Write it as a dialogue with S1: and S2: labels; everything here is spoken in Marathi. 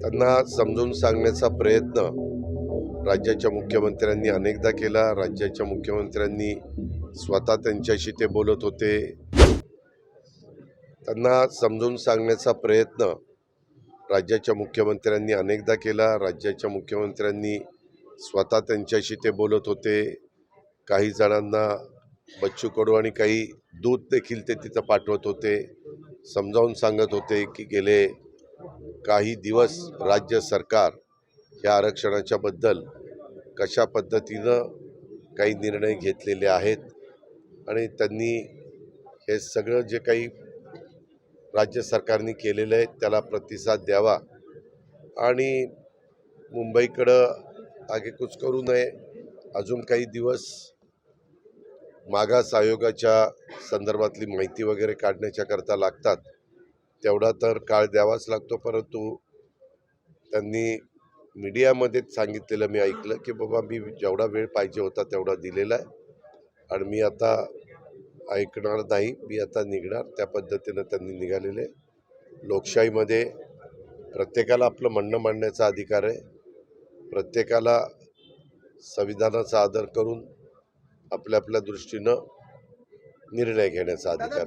S1: त्यांना समजून सांगण्याचा प्रयत्न राज्याच्या मुख्यमंत्र्यांनी अनेकदा केला. राज्याच्या मुख्यमंत्र्यांनी स्वतः त्यांच्याशी ते बोलत होते. त्यांना समजून सांगण्याचा प्रयत्न राज्याच्या मुख्यमंत्र्यांनी अनेकदा केला. राज्याच्या मुख्यमंत्र्यांनी स्वतः त्यांच्याशी ते बोलत होते. काही जणांना बच्चू कडू आणि काही दूध देखील ते तिथं पाठवत होते. समजावून सांगत होते की गेले काही दिवस राज्य सरकार या आरक्षणाच्या बद्दल कशा पद्धतीनं काही निर्णय घेतलेले आहेत आणि त्यांनी हे सगळं जे काही राज्य सरकारने केलेलं आहे त्याला प्रतिसाद द्यावा. आणि मुंबईकडं आगेकूच करू नये. अजून काही दिवस मागास आयोगाच्या संदर्भातली माहिती वगैरे काढण्याच्या करता लागतात. तेवढा तर काळ द्यावाच लागतो. परंतु त्यांनी मीडियामध्येच सांगितलेलं मी ऐकलं की बाबा मी जेवढा वेळ पाहिजे होता तेवढा दिलेला आहे. आणि मी आता ऐकणार नाही मी आता निघणार. त्या पद्धतीनं त्यांनी निघालेले. लोकशाहीमध्ये प्रत्येकाला आपलं म्हणणं मांडण्याचा अधिकार आहे. प्रत्येकाला संविधानाचा आदर करून आपल्या आपल्या दृष्टीनं निर्णय घेण्याचा अधिकार